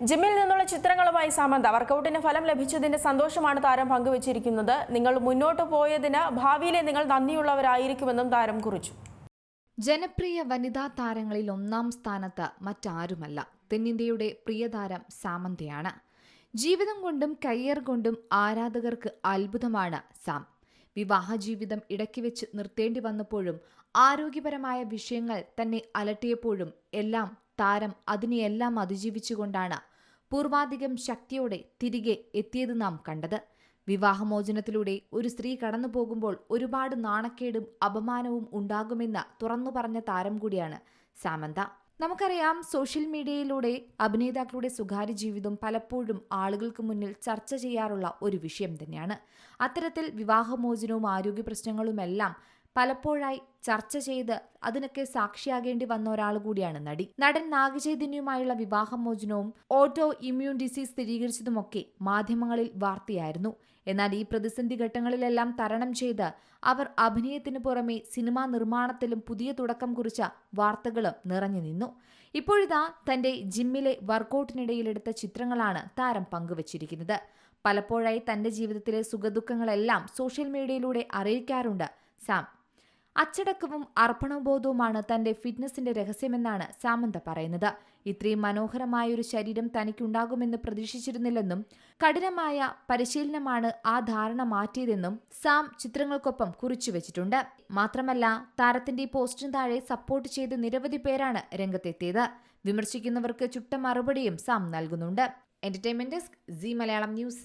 ജിമ്മിൽ നിന്നുള്ള ചിത്രങ്ങളുമായി സാമന്ത വർക്കൗട്ടിന് ഫലം ലഭിച്ചതിന്റെ സന്തോഷമാണ് താരം പങ്കുവച്ചിരിക്കുന്നത്. നിങ്ങൾ മുന്നോട്ട് പോയതിന് ഭാവിയിലെ നിങ്ങൾ നന്ദിയുള്ളവരായിരിക്കുമെന്നും താരം കുറിച്ചു. ജനപ്രിയ വനിതാ താരങ്ങളിൽ ഒന്നാം സ്ഥാനത്ത് മറ്റാരുമല്ല. തെന്നിന്ത്യയുടെ പ്രിയതാരം സാമന്തയാണ്. ജീവിതം കൊണ്ടും കരിയർ കൊണ്ടും ആരാധകർക്ക് അത്ഭുതമാണ് സാം. വിവാഹ ജീവിതം ഇടയ്ക്ക് വെച്ച് നിർത്തേണ്ടി വന്നപ്പോഴും ആരോഗ്യപരമായ വിഷയങ്ങൾ തന്നെ അലട്ടിയപ്പോഴും എല്ലാം താരം അതിനെയെല്ലാം അതിജീവിച്ചുകൊണ്ടാണ് പൂർവാധികം ശക്തിയോടെ തിരികെ എത്തിയത് നാം കണ്ടത്. വിവാഹമോചനത്തിലൂടെ ഒരു സ്ത്രീ കടന്നു പോകുമ്പോൾ ഒരുപാട് നാണക്കേടും അപമാനവും ഉണ്ടാകുമെന്ന് തുറന്നു പറഞ്ഞ താരം കൂടിയാണ് സാമന്ത. നമുക്കറിയാം സോഷ്യൽ മീഡിയയിലൂടെ അഭിനേതാക്കളുടെ സ്വകാര്യ ജീവിതം പലപ്പോഴും ആളുകൾക്ക് മുന്നിൽ ചർച്ച ചെയ്യാറുള്ള ഒരു വിഷയം തന്നെയാണ്. അത്തരത്തിൽ വിവാഹമോചനവും ആരോഗ്യ പ്രശ്നങ്ങളുമെല്ലാം പലപ്പോഴായി ചർച്ച ചെയ്ത് അതിനൊക്കെ സാക്ഷിയാകേണ്ടി വന്ന ഒരാൾ കൂടിയാണ് നടി. നടൻ നാഗചൈതന്യവുമായുള്ള വിവാഹമോചനവും ഓട്ടോ ഇമ്മ്യൂൺ ഡിസീസ് സ്ഥിരീകരിച്ചതുമൊക്കെ മാധ്യമങ്ങളിൽ വാർത്തയായിരുന്നു. എന്നാൽ ഈ പ്രതിസന്ധി ഘട്ടങ്ങളിലെല്ലാം തരണം ചെയ്ത് അവർ അഭിനയത്തിന് പുറമെ സിനിമാ നിർമ്മാണത്തിലും പുതിയ തുടക്കം കുറിച്ച വാർത്തകളും നിറഞ്ഞു നിന്നു. ഇപ്പോഴിതാ തന്റെ ജിമ്മിലെ വർക്കൗട്ടിനിടയിലെടുത്ത ചിത്രങ്ങളാണ് താരം പങ്കുവച്ചിരിക്കുന്നത്. പലപ്പോഴായി തന്റെ ജീവിതത്തിലെ സുഖദുഃഖങ്ങളെല്ലാം സോഷ്യൽ മീഡിയയിലൂടെ അറിയിക്കാറുണ്ട് സാം. അച്ചടക്കവും അർപ്പണബോധവുമാണ് തന്റെ ഫിറ്റ്നസിന്റെ രഹസ്യമെന്നാണ് സാമന്ത പറയുന്നത്. ഇത്രയും മനോഹരമായ ഒരു ശരീരം തനിക്കുണ്ടാകുമെന്ന് പ്രതീക്ഷിച്ചിരുന്നില്ലെന്നും കഠിനമായ പരിശീലനമാണ് ആ ധാരണ മാറ്റിയതെന്നും സാം ചിത്രങ്ങൾക്കൊപ്പം കുറിച്ചുവച്ചിട്ടുണ്ട്. മാത്രമല്ല താരത്തിന്റെ ഈ പോസ്റ്റിന് താഴെ സപ്പോർട്ട് ചെയ്ത് നിരവധി പേരാണ് രംഗത്തെത്തിയത്. വിമർശിക്കുന്നവർക്ക് ചുട്ട മറുപടിയും സാം നൽകുന്നുണ്ട്. Entertainment desk Zee Malayalam news